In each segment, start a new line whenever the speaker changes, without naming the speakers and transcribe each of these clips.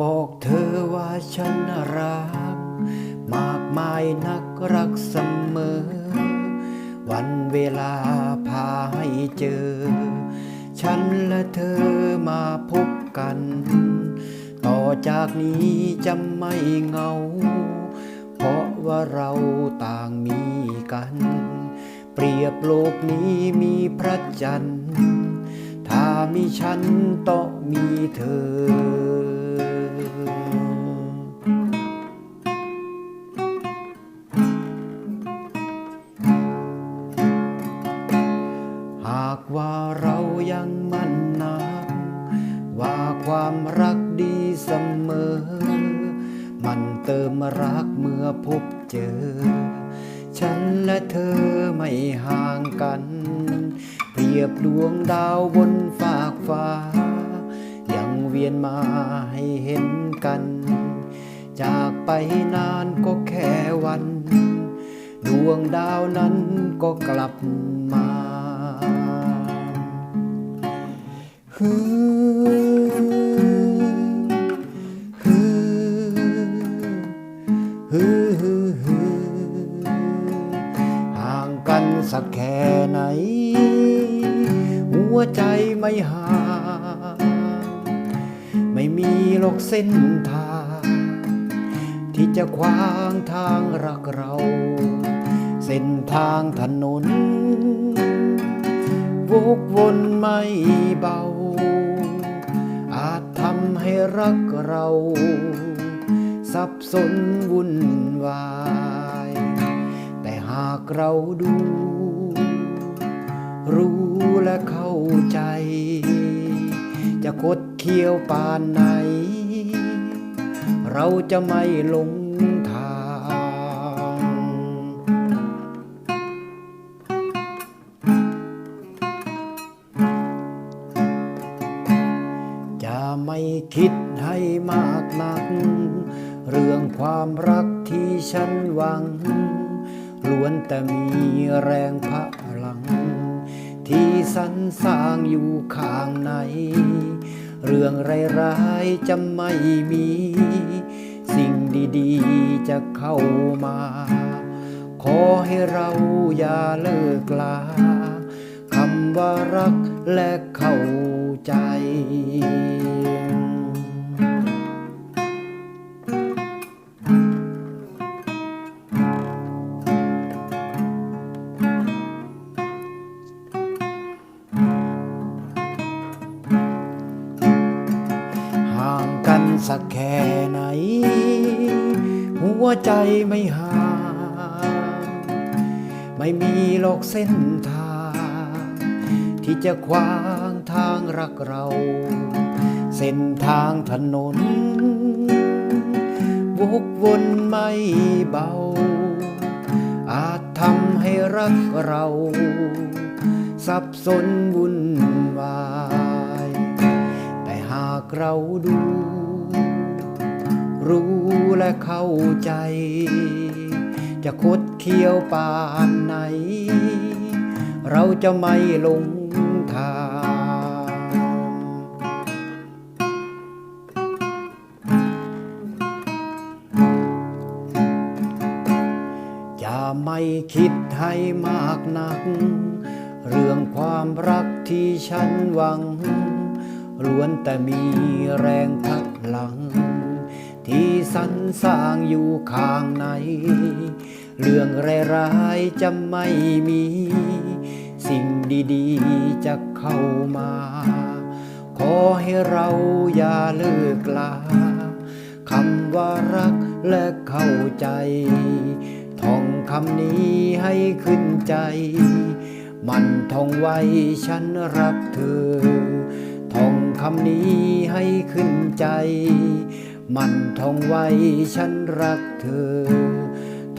บอกเธอว่าฉันรัก มากมายนักรักเสมอ วันเวลาพาให้เจอ ฉันและเธอมาพบกัน ต่อจากนี้จะไม่เงา เพราะว่าเราต่างมีกัน เปรียบโลกนี้มีพระจันทร์ถ้ามีฉันต้องมีเธอากว่าเรายังมั่นนักว่าความรักดีเสมอ มันเติมรักเมื่อพบเจอ ฉันและเธอไม่ห่างกัน เปรียบดวงดาวบนฟากฟ้า ยังเวียนมาให้เห็นกัน จากไปนานก็แค่วัน ดวงดาวนั้นก็กลับมา ฮือฮือฮือฮือฮือห่างกันสักแค่ไหน หัวใจไม่ห่างไม่มีหรอกเส้นทาง ที่จะขวางทางรักเรา เส้นทางถนนวกวนไม่เบา อาจทำให้รักเรา สับสนวุ่นวาย แต่หากเราดู รู้และเข้าใจ จะคดเคี้ยวปานไหน เราจะไม่หลงทาง ไม่คิดให้มากนัก เรื่องความรักที่ฉันหวัง ล้วนแต่มีแรงพลัง ที่สรรสร้างอยู่ข้างใน เรื่องร้ายๆจะไม่มี สิ่งดีๆจะเข้ามา ขอให้เราอย่าเลิกลา ว่ารักและเข้าใจ ห่างกันสักแค่ไหน หัวใจไม่ห่าง ไม่มีหรอกเส้นทาง ที่จะขวางทางรักเรา เส้นทางถนน วกวนไม่เบา อาจทำให้รักเรา สับสนวุ่นวาย แต่หากเราดู รู้และเข้าใจ จะคดเคี้ยวปานไหน เราจะไม่หลงทางจะไม่คิดให้มากนัก เรื่องความรักที่ฉันหวัง ล้วนแต่มีแรงพักหลัง ที่สรรสร้างอยู่ข้างใน เรื่องร้ายๆจะไม่มี สิ่งดีๆ จะเข้ามา ขอให้เราอย่าเลิกลาคำว่ารักและเข้าใจ ท่องคำนี้ให้ขึ้นใจ มันท่องไว้ฉันรักเธอ ท่องคำนี้ให้ขึ้นใจ มันท่องไว้ฉันรักเธอ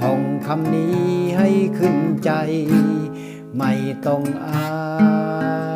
ท่องคำนี้ให้ขึ้นใจ ไม่ต้องอา